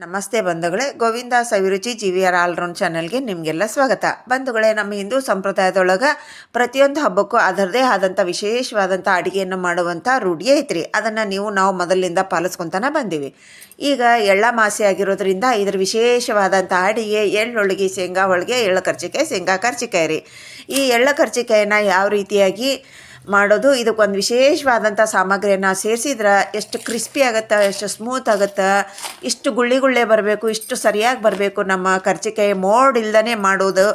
ನಮಸ್ತೆ ಬಂಧುಗಳೇ, Govinda Saviruchi G V R all round ಚಾನಲ್ಗೆ ನಿಮಗೆಲ್ಲ ಸ್ವಾಗತ. ಬಂಧುಗಳೇ, ನಮ್ಮ ಹಿಂದೂ ಸಂಪ್ರದಾಯದೊಳಗೆ ಪ್ರತಿಯೊಂದು ಹಬ್ಬಕ್ಕೂ ಅದರದೇ ಆದಂಥ ವಿಶೇಷವಾದಂಥ ಅಡುಗೆಯನ್ನು ಮಾಡುವಂಥ ರೂಢಿಯೇ ಐತ್ರಿ. ಅದನ್ನು ನೀವು ನಾವು ಮೊದಲಿನಿಂದ ಪಾಲಿಸ್ಕೊತಾನೆ ಬಂದೀವಿ. ಈಗ ಎಳ್ಳ ಮಾಸೆ ಆಗಿರೋದ್ರಿಂದ ಇದ್ರ ವಿಶೇಷವಾದಂಥ ಅಡಿಗೆ ಎಳ್ಳೊಳಗೆ ಶೇಂಗಾ ಹೋಳಿಗೆ, ಎಳ್ಳು ಕರ್ಚಿಕಾಯಿ, ಶೇಂಗಾ ಕರ್ಚಿಕಾಯಿ ರೀ. ಈ ಎಳ್ಳ ಕರ್ಚಿಕಾಯಿನ ಯಾವ ರೀತಿಯಾಗಿ ಮಾಡೋದು. ಇದಕ್ಕೊಂದು ವಿಶೇಷವಾದಂಥ ಸಾಮಗ್ರಿಯನ್ನು ಸೇರಿಸಿದ್ರೆ ಎಷ್ಟು ಕ್ರಿಸ್ಪಿ ಆಗುತ್ತೆ, ಎಷ್ಟು ಸ್ಮೂತ್ ಆಗುತ್ತೆ, ಇಷ್ಟು ಗುಳ್ಳಿ ಗುಳ್ಳೆ ಬರಬೇಕು, ಇಷ್ಟು ಸರಿಯಾಗಿ ಬರಬೇಕು ನಮ್ಮ ಕರ್ಜಿಕಾಯಿ ಮೋಡ್ ಇಲ್ದೇ ಮಾಡೋದು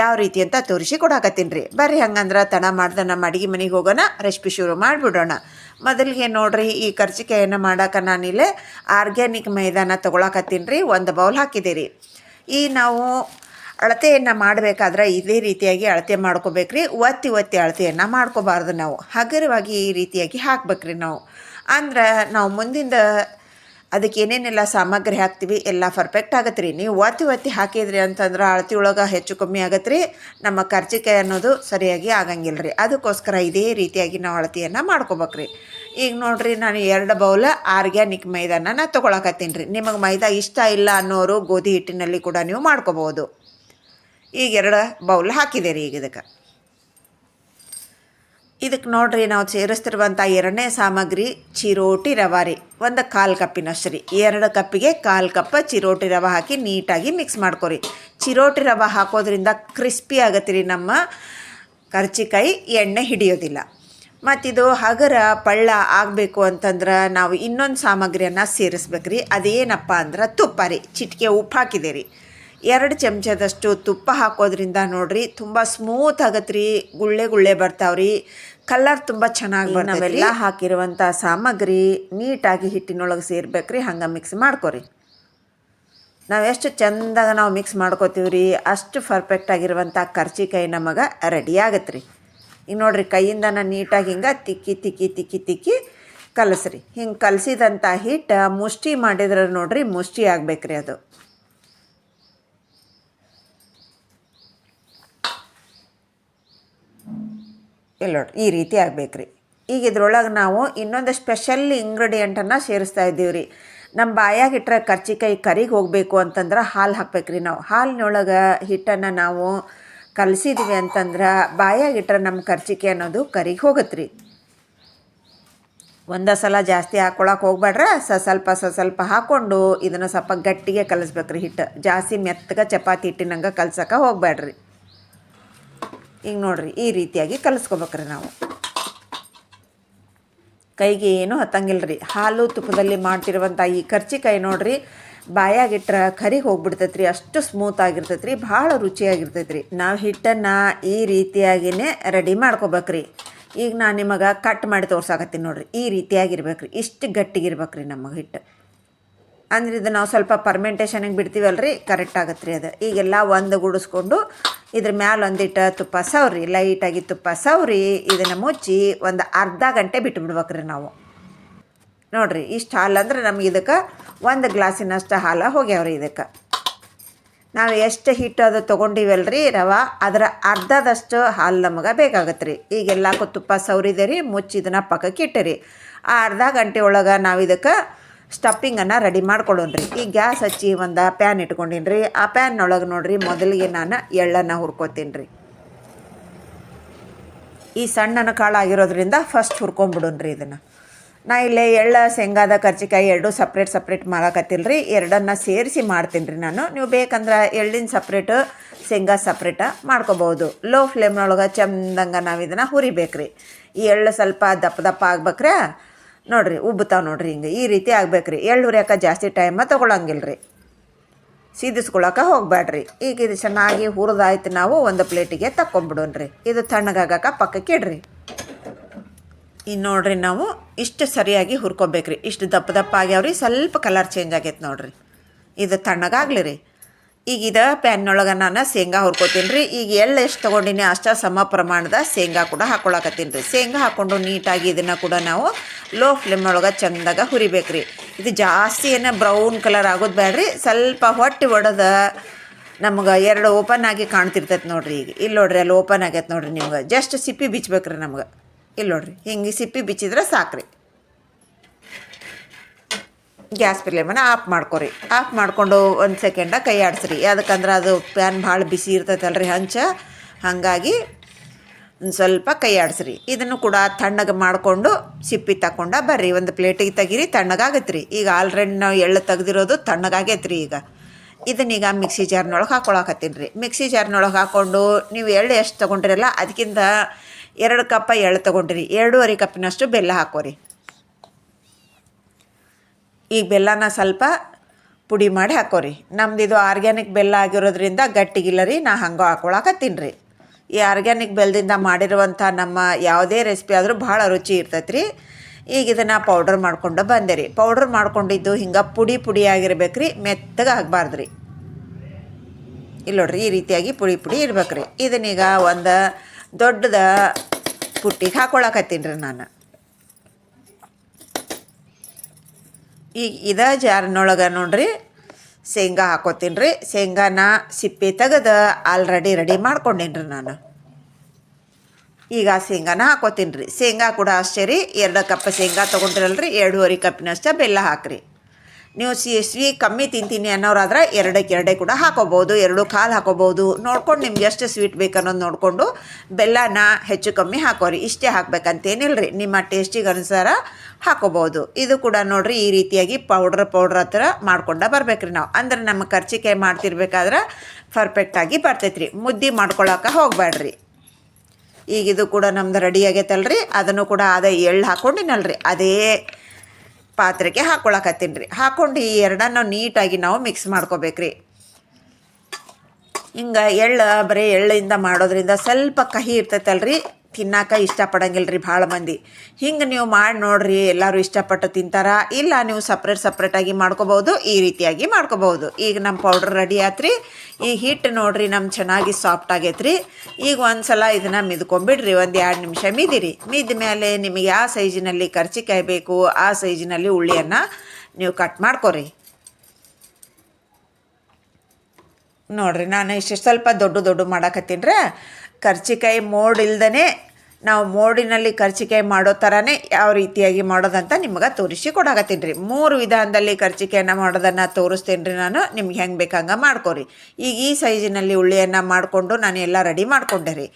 ಯಾವ ರೀತಿ ಅಂತ ತೋರಿಸಿ ಕೊಡಾಕತ್ತೀನಿ ರೀ. ಬರ್ರಿ ಹಂಗಂದ್ರೆ ತಡ ಮಾಡ್ದೆ ನಮ್ಮ ಅಡುಗೆ ಮನೆಗೆ ಹೋಗೋಣ, ರೆಸಿಪಿ ಶುರು ಮಾಡಿಬಿಡೋಣ. ಮೊದಲಿಗೆ ನೋಡ್ರಿ ಈ ಕರ್ಚಿಕಾಯನ್ನು ಮಾಡೋಕೆ ನಾನಿಲ್ಲೇ ಆರ್ಗ್ಯಾನಿಕ್ ಮೈದಾನ ತೊಗೊಳಕತ್ತೀನಿ ರೀ, ಒಂದು ಬೌಲ್ ಹಾಕಿದ್ದೀರಿ. ಈ ನಾವು ಅಳತೆಯನ್ನು ಮಾಡಬೇಕಾದ್ರೆ ಇದೇ ರೀತಿಯಾಗಿ ಅಳತೆ ಮಾಡ್ಕೋಬೇಕ್ರಿ. ಒತ್ತಿ ಒತ್ತಿ ಅಳತೆಯನ್ನು ಮಾಡ್ಕೋಬಾರ್ದು ನಾವು. ಹಗುರವಾಗಿ ಈ ರೀತಿಯಾಗಿ ಹಾಕ್ಬೇಕ್ರಿ ನಾವು. ಅಂದ್ರೆ ನಾವು ಮುಂದಿಂದ ಅದಕ್ಕೆ ಏನೇನೆಲ್ಲ ಸಾಮಗ್ರಿ ಹಾಕ್ತೀವಿ ಎಲ್ಲ ಪರ್ಫೆಕ್ಟ್ ಆಗತ್ತೆ ರೀ ನೀವು ಒತ್ತಿ ಒತ್ತಿ ಹಾಕಿದ್ರಿ ಅಂತಂದ್ರೆ ಅಳತಿ ಒಳಗೆ ಹೆಚ್ಚು ಕಮ್ಮಿ ಆಗತ್ತೆ ರೀ ನಮ್ಮ ಕರ್ಚಿಕಾಯಿ ಅನ್ನೋದು ಸರಿಯಾಗಿ ಆಗಂಗಿಲ್ಲ ರೀ ಅದಕ್ಕೋಸ್ಕರ ಇದೇ ರೀತಿಯಾಗಿ ನಾವು ಅಳತೆಯನ್ನು ಮಾಡ್ಕೋಬೇಕ್ರಿ. ಈಗ ನೋಡಿರಿ ನಾನು ಎರಡು ಬೌಲ ಆರ್ಗ್ಯಾನಿಕ್ ಮೈದಾನ ತೊಗೊಳಕತ್ತೀನಿ ರೀ. ನಿಮಗೆ ಮೈದಾ ಇಷ್ಟ ಇಲ್ಲ ಅನ್ನೋರು ಗೋಧಿ ಹಿಟ್ಟಿನಲ್ಲಿ ಕೂಡ ನೀವು ಮಾಡ್ಕೋಬೋದು ಈಗ ಎರಡು ಬೌಲ್ ಹಾಕಿದೆ ರೀ ಈಗ ಇದಕ್ಕೆ. ಇದಕ್ಕೆ ನೋಡ್ರಿ ನಾವು ಸೇರಿಸ್ತಿರುವಂಥ ಎರಡನೇ ಸಾಮಗ್ರಿ ಚಿರೋಟಿ ರವೆ ರೀ. ಒಂದು ಕಾಲು ಕಪ್ಪಿನಷ್ಟು ರೀ. ಎರಡು ಕಪ್ಪಿಗೆ ಕಾಲು ಕಪ್ಪ ಚಿರೋಟಿ ರವೆ ಹಾಕಿ ನೀಟಾಗಿ ಮಿಕ್ಸ್ ಮಾಡ್ಕೊರಿ. ಚಿರೋಟಿ ರವೆ ಹಾಕೋದ್ರಿಂದ ಕ್ರಿಸ್ಪಿ ಆಗತ್ತೆ ರೀ ನಮ್ಮ ಕರ್ಚಿಕಾಯಿ, ಎಣ್ಣೆ ಹಿಡಿಯೋದಿಲ್ಲ. ಮತ್ತಿದು ಹಗರ ಪಳ್ಳ ಆಗಬೇಕು ಅಂತಂದ್ರೆ ನಾವು ಇನ್ನೊಂದು ಸಾಮಗ್ರಿಯನ್ನು ಸೇರಿಸ್ಬೇಕ್ರಿ. ಅದೇನಪ್ಪ ಅಂದ್ರೆ ತುಪ್ಪ ರೀ. ಚಿಟಿಕೆ ಉಪ್ಪು ಹಾಕಿದೆ ರೀ. ಎರಡು ಚಮಚದಷ್ಟು ತುಪ್ಪ ಹಾಕೋದ್ರಿಂದ ನೋಡ್ರಿ ತುಂಬ ಸ್ಮೂತ್ ಆಗತ್ತೆ ರೀ ಗುಳ್ಳೆ ಗುಳ್ಳೆ ಬರ್ತಾವ್ರಿ. ಕಲರ್ ತುಂಬ ಚೆನ್ನಾಗಿ ನಾವೆಲ್ಲ ಹಾಕಿರುವಂಥ ಸಾಮಗ್ರಿ ನೀಟಾಗಿ ಹಿಟ್ಟಿನೊಳಗೆ ಸೇರ್ಬೇಕ್ರಿ. ಹಂಗೆ ಮಿಕ್ಸ್ ಮಾಡ್ಕೊರಿ. ನಾವು ಎಷ್ಟು ಚಂದಾಗ ನಾವು ಮಿಕ್ಸ್ ಮಾಡ್ಕೋತೀವಿ ರೀ ಅಷ್ಟು ಪರ್ಫೆಕ್ಟ್ ಆಗಿರುವಂಥ ಕರ್ಚಿಕಾಯಿ ನಮಗೆ ರೆಡಿ ಆಗತ್ತೆ ರೀ ಈಗ ನೋಡ್ರಿ ಕೈಯಿಂದನ ನೀಟಾಗಿ ಹಿಂಗೆ ತಿಕ್ಕಿ ತಿಕ್ಕಿ ತಿಕ್ಕಿ ತಿಕ್ಕಿ ಕಲಸ್ರಿ. ಹಿಂಗೆ ಕಲಸಿದಂಥ ಹಿಟ್ಟು ಮುಷ್ಟಿ ಮಾಡಿದ್ರೆ ನೋಡ್ರಿ ಮುಷ್ಟಿ ಆಗ್ಬೇಕ್ರಿ ಅದು. ಇಲ್ಲ ಈ ರೀತಿ ಆಗ್ಬೇಕ್ರಿ. ಈಗ ಇದ್ರೊಳಗೆ ನಾವು ಇನ್ನೊಂದು ಸ್ಪೆಷಲ್ ಇಂಗ್ರೀಡಿಯೆಂಟನ್ನು ಸೇರಿಸ್ತಾ ಇದ್ದೀವಿ ರೀ ನಮ್ಮ ಬಾಯಾಗ ಇಟ್ಟರೆ ಕರ್ಚಿಕಾಯಿ ಕರಿಗೆ ಹೋಗಬೇಕು ಅಂತಂದ್ರೆ ಹಾಲು ಹಾಕ್ಬೇಕ್ರಿ ನಾವು. ಹಾಲಿನೊಳಗೆ ಹಿಟ್ಟನ್ನು ನಾವು ಕಲಸಿದ್ವಿ ಅಂತಂದ್ರೆ ಬಾಯಾಗ ಇಟ್ಟರೆ ನಮ್ಮ ಕರ್ಚಿಕಾಯಿ ಅನ್ನೋದು ಕರಿಗೆ ಹೋಗುತ್ತೆ ರೀ ಒಂದೇ ಸಲ ಜಾಸ್ತಿ ಹಾಕ್ಕೊಳಕ್ಕೆ ಹೋಗ್ಬೇಡ್ರೆ ಸ ಸ್ವಲ್ಪ ಸ ಸ್ವಲ್ಪ ಹಾಕ್ಕೊಂಡು ಇದನ್ನು ಸ್ವಲ್ಪ ಗಟ್ಟಿಗೆ ಕಲಿಸ್ಬೇಕ್ರಿ ಹಿಟ್ಟು. ಜಾಸ್ತಿ ಮೆತ್ತಗೆ ಚಪಾತಿ ಹಿಟ್ಟಿನಂಗೆ ಕಲ್ಸಕ್ಕೆ ಹೋಗ್ಬೇಡ್ರಿ ಈಗ ನೋಡ್ರಿ, ಈ ರೀತಿಯಾಗಿ ಕಲಿಸ್ಕೊಬೇಕ್ರಿ ನಾವು. ಕೈಗೆ ಏನೂ ಹತ್ತಂಗಿಲ್ಲ ರೀ ಹಾಲು ತುಪ್ಪದಲ್ಲಿ ಮಾಡ್ತಿರುವಂಥ ಈ ಕರ್ಚಿಕಾಯಿ ನೋಡ್ರಿ, ಬಾಯಾಗಿಟ್ರೆ ಕರಿ ಹೋಗ್ಬಿಡ್ತೈತೆ ರೀ ಅಷ್ಟು ಸ್ಮೂತ್ ಆಗಿರ್ತೈತೆ ರೀ ಭಾಳ ರುಚಿಯಾಗಿರ್ತೈತೆ ರೀ ನಾವು ಹಿಟ್ಟನ್ನು ಈ ರೀತಿಯಾಗಿಯೇ ರೆಡಿ ಮಾಡ್ಕೋಬೇಕ್ರಿ. ಈಗ ನಾನು ನಿಮಗೆ ಕಟ್ ಮಾಡಿ ತೋರ್ಸಾಕತ್ತೀನಿ ನೋಡ್ರಿ. ಈ ರೀತಿಯಾಗಿರ್ಬೇಕ್ರಿ. ಇಷ್ಟು ಗಟ್ಟಿಗಿರ್ಬೇಕ್ರಿ ನಮಗೆ ಹಿಟ್ಟು. ಅಂದ್ರೆ ಇದು ನಾವು ಸ್ವಲ್ಪ ಪರ್ಮೆಂಟೇಷನಿಗೆ ಬಿಡ್ತೀವಲ್ಲ ರೀ ಕರೆಕ್ಟ್ ಆಗುತ್ತೆ ರೀ ಅದು. ಈಗೆಲ್ಲ ಒಂದು ಗುಡಿಸ್ಕೊಂಡು ಇದ್ರ ಮ್ಯಾಲೆ ಒಂದಿಟ್ಟು ತುಪ್ಪ ಸವ್ರಿ ಲೈಟಾಗಿ ತುಪ್ಪ ಸವ್ರಿ, ಇದನ್ನು ಮುಚ್ಚಿ ಒಂದು ಅರ್ಧ ಗಂಟೆ ಬಿಟ್ಬಿಡ್ಬೇಕ್ರಿ ನಾವು. ನೋಡಿರಿ, ಇಷ್ಟು ಹಾಲು ಅಂದ್ರೆ ನಮ್ಗೆ ಇದಕ್ಕೆ ಒಂದು ಗ್ಲಾಸಿನಷ್ಟು ಹಾಲು ಹೋಗ್ಯಾವ್ರಿ ಇದಕ್ಕೆ. ನಾವು ಎಷ್ಟು ಹಿಟ್ಟು ಅದು ತೊಗೊಂಡಿವಲ್ಲ ರೀ ರವೆ, ಅದರ ಅರ್ಧದಷ್ಟು ಹಾಲು ನಮಗೆ ಬೇಕಾಗತ್ತೆ ರೀ ಈಗೆಲ್ಲಕ್ಕೂ ತುಪ್ಪ ಸವರಿದೆ ರೀ ಮುಚ್ಚಿ ಇದನ್ನು ಪಕ್ಕಕ್ಕೆ ಇಟ್ಟಿರಿ. ಆ ಅರ್ಧ ಗಂಟೆ ಒಳಗೆ ನಾವು ಇದಕ್ಕೆ ಸ್ಟಫಿಂಗನ್ನು ರೆಡಿ ಮಾಡ್ಕೊಳ್ಳೋಣ್ರಿ. ಈ ಗ್ಯಾಸ್ ಹಚ್ಚಿ ಒಂದು ಪ್ಯಾನ್ ಇಟ್ಕೊಂಡಿನ್ರಿ. ರೀ ಆ ಪ್ಯಾನ್ನೊಳಗೆ ನೋಡಿರಿ ಮೊದಲಿಗೆ ನಾನು ಎಳ್ಳನ್ನು ಹುರ್ಕೋತೀನಿ ರೀ ಈ ಸಣ್ಣನ ಕಾಳು ಆಗಿರೋದ್ರಿಂದ ಫಸ್ಟ್ ಹುರ್ಕೊಂಬಿಡೋಣ್ರಿ ಇದನ್ನು. ನಾ ಇಲ್ಲೇ ಎಳ್ಳ, ಶೇಂಗಾದ ಕರ್ಜಿಕಾಯಿ ಎರಡು ಸಪ್ರೇಟ್ ಸಪ್ರೇಟ್ ಮಾಡಕತ್ತಿಲ್ಲ ರೀ ಎರಡನ್ನು ಸೇರಿಸಿ ಮಾಡ್ತೀನಿ ರೀ ನಾನು. ನೀವು ಬೇಕಂದ್ರೆ ಎಳ್ಳಿನ ಸಪ್ರೇಟು ಶೇಂಗಾ ಸಪ್ರೇಟ ಮಾಡ್ಕೋಬೋದು ಲೋ ಫ್ಲೇಮ್ನೊಳಗೆ ಚಂದಂಗೆ ನಾವು ಇದನ್ನು ಹುರಿಬೇಕು ರೀ ಈ ಎಳ್ಳು ಸ್ವಲ್ಪ ದಪ್ಪ ದಪ್ಪ ಆಗ್ಬೇಕ್ರೆ ನೋಡಿರಿ ಉಬ್ಬತಾವ ನೋಡಿರಿ ಹಿಂಗೆ. ಈ ರೀತಿ ಆಗ್ಬೇಕ್ರಿ. ಎಳ್ಳು ಹುರಿಯಾಕ ಜಾಸ್ತಿ ಟೈಮ ರೀ ಸೀದಿಸ್ಕೊಳಕ್ಕೆ ಹೋಗ್ಬೇಡ್ರಿ ಈಗ ಇದು ಚೆನ್ನಾಗಿ ಹುರಿದಾಯ್ತು ನಾವು ಒಂದು ಪ್ಲೇಟಿಗೆ ತಕ್ಕೊಂಬಿಡೋಣ್ರಿ. ಇದು ತಣ್ಣಗಾಗಕ್ಕೆ ಪಕ್ಕಕ್ಕೆ ಇಡ್ರಿ. ಇನ್ನು ನೋಡ್ರಿ ನಾವು ಇಷ್ಟು ಸರಿಯಾಗಿ ಹುರ್ಕೊಬೇಕ್ರಿ. ಇಷ್ಟು ದಪ್ಪ ದಪ್ಪ ಆಗ್ಯಾವ್ರಿ. ಸ್ವಲ್ಪ ಕಲರ್ ಚೇಂಜ್ ಆಗೈತೆ ನೋಡ್ರಿ. ಇದು ತಣ್ಣಗಾಗ್ಲಿ ರೀ. ಈಗ ಪ್ಯಾನ್ನೊಳಗೆ ನಾನು ಶೇಂಗಾ ಹುರ್ಕೊತೀನಿ ರೀ ಈಗ ಎಳ್ಳು ಎಷ್ಟು ತೊಗೊಂಡಿನಿ ಅಷ್ಟು ಸಮ ಪ್ರಮಾಣದ ಶೇಂಗಾ ಕೂಡ ಹಾಕೊಳಕತ್ತೀನಿ ರೀ ಶೇಂಗಾ ಹಾಕ್ಕೊಂಡು ನೀಟಾಗಿ ಇದನ್ನು ಕೂಡ ನಾವು ಲೋ ಫ್ಲೇಮ್ ಫ್ಲೇಮ್ನೊಳಗೆ ಚಂದಾಗ ಹುರಿಬೇಕ್ರಿ. ಇದು ಜಾಸ್ತಿ ಏನು ಬ್ರೌನ್ ಕಲರ್ ಆಗೋದು ಬೇಡ್ರಿ ಸ್ವಲ್ಪ ಹೊಟ್ಟೆ ಒಡೆದ ನಮ್ಗೆ ಎರಡು ಓಪನ್ ಆಗಿ ಕಾಣ್ತಿರ್ತೈತೆ ನೋಡ್ರಿ ಈಗ. ಇಲ್ಲಿ ನೋಡ್ರಿ ಅಲ್ಲಿ ಓಪನ್ ಆಗೈತೆ ನೋಡ್ರಿ ನಿಮ್ಗೆ. ಜಸ್ಟ್ ಸಿಪ್ಪಿ ಬಿಚ್ಚಬೇಕ್ರಿ ನಮ್ಗೆ. ಇಲ್ಲಿ ನೋಡ್ರಿ. ಹಿಂಗೆ ಸಿಪ್ಪಿ ಬಿಚ್ಚಿದ್ರೆ ಸಾಕ್ರಿ. ಗ್ಯಾಸ್ ಫ್ಲೇಮನ್ನು ಆಫ್ ಮಾಡ್ಕೊರಿ. ಆಫ್ ಮಾಡಿಕೊಂಡು ಒಂದು ಸೆಕೆಂಡ ಕೈ ಆಡಿಸ್ರಿ. ಯಾಕಂದ್ರೆ ಅದು ಪ್ಯಾನ್ ಭಾಳ ಬಿಸಿ ಇರ್ತೈತಲ್ರಿ ಹಂಚ. ಹಾಗಾಗಿ ಒಂದು ಸ್ವಲ್ಪ ಕೈ ಆಡಿಸ್ರಿ. ಇದನ್ನು ಕೂಡ ತಣ್ಣಗೆ ಮಾಡಿಕೊಂಡು ಸಿಪ್ಪಿ ತಗೊಂಡ ಬರ್ರಿ. ಒಂದು ಪ್ಲೇಟಿಗೆ ತೆಗೀರಿ ತಣ್ಣಗಾಗತ್ತೆ ರೀ ಈಗ ಆಲ್ರೆಡಿ ನಾವು ಎಳ್ಳು ತೆಗ್ದಿರೋದು ತಣ್ಣಗಾಗೈತೆ ರೀ ಈಗ. ಇದನ್ನೀಗ ಮಿಕ್ಸಿ ಜಾರ್ನೊಳಗೆ ಹಾಕೊಳಕತ್ತೀನಿ ರೀ ಮಿಕ್ಸಿ ಜಾರ್ನೊಳಗೆ ಹಾಕ್ಕೊಂಡು ನೀವು ಎಳ್ಳು ಎಷ್ಟು ತೊಗೊಂಡಿರಲ್ಲ, ಅದಕ್ಕಿಂತ ಎರಡು ಕಪ್ಪ ಎಳ್ಳು ತೊಗೊಂಡಿರಿ. ಎರಡೂವರೆ ಕಪ್ಪಿನಷ್ಟು ಬೆಲ್ಲ ಹಾಕೋರಿ. ಈಗ ಬೆಲ್ಲನ ಸ್ವಲ್ಪ ಪುಡಿ ಮಾಡಿ ಹಾಕೋರಿ. ನಮ್ದು ಇದು ಆರ್ಗ್ಯಾನಿಕ್ ಬೆಲ್ಲ ಆಗಿರೋದ್ರಿಂದ ಗಟ್ಟಿಗಿಲ್ಲ ರೀ, ನಾ ಹಂಗೆ ಹಾಕೊಳಕತ್ತೀನಿ ರೀ. ಈ ಆರ್ಗ್ಯಾನಿಕ್ ಬೆಲ್ಲದಿಂದ ಮಾಡಿರುವಂಥ ನಮ್ಮ ಯಾವುದೇ ರೆಸಿಪಿ ಆದರೂ ಭಾಳ ರುಚಿ ಇರ್ತೈತೆ ರೀ. ಈಗ ಇದನ್ನು ಪೌಡ್ರ್ ಮಾಡಿಕೊಂಡು ಬಂದೆ ರೀ. ಪೌಡ್ರ್ ಮಾಡ್ಕೊಂಡಿದ್ದು ಹಿಂಗೆ ಪುಡಿ ಪುಡಿ ಆಗಿರ್ಬೇಕು ರೀ, ಮೆತ್ತಗೆ ಆಗಬಾರ್ದು ರೀ. ಇಲ್ಲ ನೋಡ್ರಿ, ಈ ರೀತಿಯಾಗಿ ಪುಡಿ ಪುಡಿ ಇರ್ಬೇಕು ರೀ. ಇದನ್ನೀಗ ಒಂದು ದೊಡ್ಡದ ಪುಟ್ಟಿಗೆ ಹಾಕೊಳಕತ್ತೀನಿ ರೀ ನಾನು. ಈಗ ಇದ ಜಾರ್ನೊಳಗೆ ನೋಡ್ರಿ ಶೇಂಗಾ ಹಾಕೋತೀನಿ ರೀ ಶೇಂಗಾನ ಸಿಪ್ಪೆ ತೆಗೆದು ಆಲ್ರೆಡಿ ರೆಡಿ ಮಾಡ್ಕೊಂಡೇನಿ ರೀ ನಾನು. ಈಗ ಶೇಂಗಾನ ಹಾಕೋತೀನಿ ರೀ ಶೇಂಗಾ ಕೂಡ ಅಷ್ಟೇ ರೀ. ಎರಡು ಕಪ್ ಶೇಂಗಾ ತೊಗೊಂಡಿರಲ್ರಿ. ಎರಡೂವರೆ ಕಪ್ಪಿನಷ್ಟು ಬೆಲ್ಲ ಹಾಕ್ರಿ. ನೀವು ಸಿ ಸ್ವೀ ಕಮ್ಮಿ ತಿಂತೀನಿ ಅನ್ನೋರಾದ್ರೆ ಎರಡಕ್ಕೆ ಎರಡೇ ಕೂಡ ಹಾಕೋಬೋದು, ಎರಡು ಕಾಲು ಹಾಕೋಬೋದು. ನೋಡ್ಕೊಂಡು ನಿಮ್ಗೆ ಎಷ್ಟು ಸ್ವೀಟ್ ಬೇಕು ಅನ್ನೋದು ನೋಡಿಕೊಂಡು ಬೆಲ್ಲನ ಹೆಚ್ಚು ಕಮ್ಮಿ ಹಾಕೋರಿ. ಇಷ್ಟೇ ಹಾಕ್ಬೇಕಂತೇನಿಲ್ಲ ರೀ ನಿಮ್ಮ ಟೇಸ್ಟಿಗೆ ಅನುಸಾರ ಹಾಕೋಬೋದು. ಇದು ಕೂಡ ನೋಡಿರಿ ಈ ರೀತಿಯಾಗಿ ಪೌಡ್ರ್ ಪೌಡ್ರ್ ಹತ್ರ ಮಾಡ್ಕೊಂಡ ಬರ್ಬೇಕ್ರಿ ನಾವು. ಅಂದ್ರೆ ನಮ್ಮ ಕರ್ಚಿಕಾಯಿ ಮಾಡ್ತಿರ್ಬೇಕಾದ್ರೆ ಪರ್ಫೆಕ್ಟಾಗಿ ಬರ್ತೈತೆ ರೀ ಮುದ್ದೆ ಮಾಡ್ಕೊಳಕ್ಕೆ ಹೋಗಬೇಡ್ರಿ ಈಗ ಇದು ಕೂಡ ನಮ್ದು ರೆಡಿ ಆಗೈತಲ್ರಿ. ಅದನ್ನು ಕೂಡ ಅದೇ ಎಳ್ಳು ಹಾಕೊಂಡಿನಲ್ರಿ. ಅದೇ ಪಾತ್ರೆಗೆ ಹಾಕೊಳಕತ್ತೀನಿ ರೀ. ಹಾಕ್ಕೊಂಡು ಈ ಎರಡನ್ನು ನೀಟಾಗಿ ನಾವು ಮಿಕ್ಸ್ ಮಾಡ್ಕೋಬೇಕ್ರಿ. ಹಿಂಗೆ ಎಳ್ಳು, ಬರೀ ಎಳ್ಳಿಂದ ಮಾಡೋದ್ರಿಂದ ಸ್ವಲ್ಪ ಕಹಿ ಇರ್ತೈತಲ್ರಿ. ತಿನ್ನಾಕ ಇಷ್ಟಪಡಂಗಿಲ್ಲ ಭಾಳ ಮಂದಿ. ಹಿಂಗೆ ನೀವು ಮಾಡಿ ನೋಡ್ರಿ, ಎಲ್ಲರೂ ಇಷ್ಟಪಟ್ಟು ತಿಂತಾರ, ಇಲ್ಲ ನೀವು ಸಪ್ರೇಟ್ ಸಪ್ರೇಟಾಗಿ ಮಾಡ್ಕೋಬೋದು ಈ ರೀತಿಯಾಗಿ ಮಾಡ್ಕೋಬೋದು ಈಗ ನಮ್ಮ ಪೌಡ್ರ್ ರೆಡಿ ಆತ್ರಿ. ಈ ಹಿಟ್ಟು ನೋಡ್ರಿ ನಮ್ಮ ಚೆನ್ನಾಗಿ ಸಾಫ್ಟ್ ಆಗೈತ್ರಿ. ಈಗ ಒಂದು ಸಲ ಇದನ್ನು ಮಿದ್ಕೊಂಬಿಡ್ರಿ, ಒಂದು ಎರಡು ನಿಮಿಷ ಮಿದಿರಿ. ಮಿದ್ದ ಮೇಲೆ ನಿಮಗೆ ಯಾವ ಸೈಜಿನಲ್ಲಿ ಕರ್ಚಿಕಾಯಿ ಬೇಕು, ಆ ಸೈಜಿನಲ್ಲಿ ಉಳ್ಳಿಯನ್ನು ನೀವು ಕಟ್ ಮಾಡ್ಕೊರಿ. ನೋಡ್ರಿ, ನಾನು ಇಷ್ಟು ಸ್ವಲ್ಪ ದೊಡ್ಡ ದೊಡ್ಡ ಮಾಡಾಕತ್ತೀನಿ ಕರ್ಚಿಕಾಯಿ ಮೋಡ್ ಇಲ್ದೇ ನಾವು ಮೋಡಿನಲ್ಲಿ ಕರ್ಚಿಕಾಯಿ ಮಾಡೋ ಥರನೇ ಯಾವ ರೀತಿಯಾಗಿ ಮಾಡೋದಂತ ನಿಮ್ಗೆ ತೋರಿಸಿ ಕೊಡಾಕತ್ತೀನಿ ರೀ. ಮೂರು ವಿಧಾನದಲ್ಲಿ ಕರ್ಚಿಕಾಯನ್ನು ಮಾಡೋದನ್ನು ತೋರಿಸ್ತೀನಿ ರೀ ನಾನು. ನಿಮ್ಗೆ ಹೆಂಗೆ ಬೇಕಂಗೆ ಮಾಡ್ಕೊರಿ. ಈಗ ಈ ಸೈಜಿನಲ್ಲಿ ಉಳ್ಳಿಯನ್ನು ಮಾಡಿಕೊಂಡು ನಾನು ಎಲ್ಲ ರೆಡಿ ಮಾಡಿಕೊಂಡೆ ರೀ.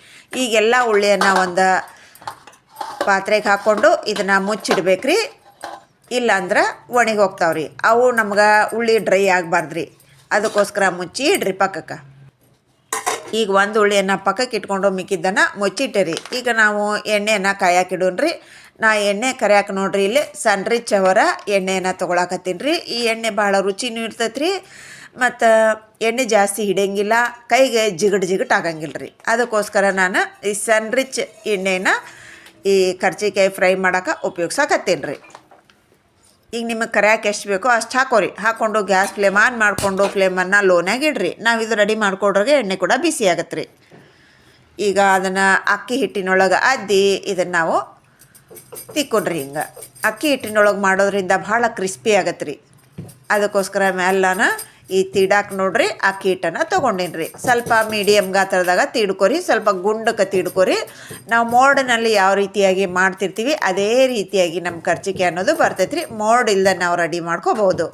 ಈಗೆಲ್ಲ ಉಳ್ಳಿಯನ್ನು ಒಂದು ಪಾತ್ರೆಗೆ ಹಾಕ್ಕೊಂಡು ಇದನ್ನು ಮುಚ್ಚಿಡ್ಬೇಕು ರೀ. ಇಲ್ಲಾಂದ್ರೆ ಒಣಗಿ ಹೋಗ್ತಾವ್ರಿ. ಅವು ನಮ್ಗೆ ಉಳ್ಳಿ ಡ್ರೈ ಆಗಬಾರ್ದು ರೀ. ಅದಕ್ಕೋಸ್ಕರ ಮುಚ್ಚಿ ಇಡ್ರಿ ಪಕ್ಕಕ್ಕೆ. ಈಗ ಒಂದು ಉಳ್ಳಿಯನ್ನು ಪಕ್ಕಕ್ಕೆ ಇಟ್ಕೊಂಡು ಮಿಕ್ಕಿದ್ದನ್ನು ಮುಚ್ಚಿಟ್ಟೆ ಈಗ ನಾವು ಎಣ್ಣೆಯನ್ನು ಕಾಯಕ್ಕಿಡೋಣ್ರಿ ನಾ ಎಣ್ಣೆ ಕರಿಯಾಕ ನೋಡ್ರಿ ಇಲ್ಲಿ ಸನ್ರಿಚ್ ಅವರ ಎಣ್ಣೆಯನ್ನು ತೊಗೊಳಕತ್ತೀನಿ. ರೀ ಈ ಎಣ್ಣೆ ಭಾಳ ರುಚಿನೂ ಇರ್ತೈತೆ ರೀ ಮತ್ತು ಎಣ್ಣೆ ಜಾಸ್ತಿ ಹಿಡಿಯಂಗಿಲ್ಲ, ಕೈಗೆ ಜಿಗಟ್ ಜಿಗಟ್ ಆಗಂಗಿಲ್ಲ ರೀ ಅದಕ್ಕೋಸ್ಕರ ನಾನು ಈ ಸನ್ರಿಚ್ ಎಣ್ಣೆನ ಈ ಕರ್ಚಿಕಾಯಿ ಫ್ರೈ ಮಾಡೋಕೆ ಉಪಯೋಗಿಸಕತ್ತೀನಿ ರೀ ಈಗ ನಿಮಗೆ ಕರ್ಯಾಕೆ ಎಷ್ಟು ಬೇಕೋ ಅಷ್ಟು ಹಾಕೋರಿ. ಹಾಕ್ಕೊಂಡು ಗ್ಯಾಸ್ ಫ್ಲೇಮ್ ಆನ್ ಮಾಡಿಕೊಂಡು ಫ್ಲೇಮನ್ನು ಲೋನಾಗಿ ಇಡ್ರಿ. ನಾವು ಇದು ರೆಡಿ ಮಾಡಿಕೊಡ್ರಿಗೆ ಎಣ್ಣೆ ಕೂಡ ಬಿಸಿ ಆಗತ್ತೆ ರೀ ಈಗ ಅದನ್ನು ಅಕ್ಕಿ ಹಿಟ್ಟಿನೊಳಗೆ ಅದ್ದಿ ಇದನ್ನು ನಾವು ತಿಕ್ಕೊಡ್ರಿ ಹಿಂಗೆ. ಅಕ್ಕಿ ಹಿಟ್ಟಿನೊಳಗೆ ಮಾಡೋದ್ರಿಂದ ಭಾಳ ಕ್ರಿಸ್ಪಿ ಆಗತ್ತೆ ರೀ ಅದಕ್ಕೋಸ್ಕರ ಮ್ಯಾಲಾನ ಈ ತೀಡಾಕ್ ನೋಡ್ರಿ, ಆ ಕೀಟನ ತಗೊಂಡಿನ್ರಿ. ಸ್ವಲ್ಪ ಮೀಡಿಯಮ್ ಗಾತ್ರದಾಗ ತೀಡ್ಕೊರಿ, ಸ್ವಲ್ಪ ಗುಂಡಕ್ಕೆ ತೀಡ್ಕೊರಿ. ನಾವು ಮೋಡ್ನಲ್ಲಿ ಯಾವ ರೀತಿಯಾಗಿ ಮಾಡ್ತಿರ್ತೀವಿ, ಅದೇ ರೀತಿಯಾಗಿ ನಮ್ಮ ಕರ್ಚಿಕೆ ಅನ್ನೋದು ಬರ್ತೈತ್ರಿ. ಮೋಡ್ ಇಲ್ದ ನಾವು ರೆಡಿ ಮಾಡ್ಕೋಬಹುದು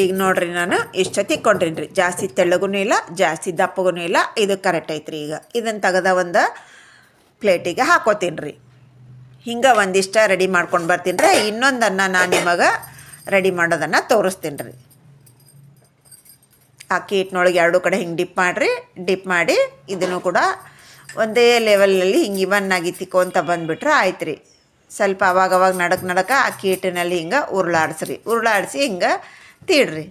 ಈಗ ನೋಡ್ರಿ ನಾನು, ಇಷ್ಟ ತಿಕ್ಕೊಂಡ್ರಿ ಜಾಸ್ತಿ ತೆಳ್ಳಗೂ ಇಲ್ಲ, ಜಾಸ್ತಿ ದಪ್ಪಗೂ ಇಲ್ಲ. ಇದು ಕರೆಕ್ಟ್ ಐತ್ರಿ ಈಗ. ಇದನ್ನು ತೆಗೆದ ಒಂದು ಪ್ಲೇಟಿಗೆ ಹಾಕೋತೀನಿ ರೀ ಹಿಂಗೆ ಒಂದಿಷ್ಟ ರೆಡಿ ಮಾಡ್ಕೊಂಡು ಬರ್ತೀನಿ ರೀ ಇನ್ನೊಂದನ್ನು ನಾನು ನಿಮಗೆ ರೆಡಿ ಮಾಡೋದನ್ನು ತೋರಿಸ್ತೀನಿ ರೀ ಅಕ್ಕಿ ಹಿಟ್ಟಿನೊಳಗೆ ಎರಡು ಕಡೆ ಹಿಂಗೆ ಡಿಪ್ ಮಾಡಿರಿ, ಡಿಪ್ ಮಾಡಿ ಇದನ್ನು ಕೂಡ ಒಂದೇ ಲೆವೆಲ್ನಲ್ಲಿ ಹಿಂಗೆ ಇವನ್ನಾಗಿ ತಿಕ್ಕೊಂತ ಬಂದುಬಿಟ್ರೆ ಆಯ್ತು ರೀ ಸ್ವಲ್ಪ ಅವಾಗ ಅವಾಗ ನಡಕ್ ನಡಕ ಅಕ್ಕಿ ಹಿಟ್ಟಿನಲ್ಲಿ ಹಿಂಗೆ ಉರುಳಾಡಿಸ್ರಿ. ಉರುಳಾಡಿಸಿ ಹಿಂಗೆ ತೀಡ್ರಿ.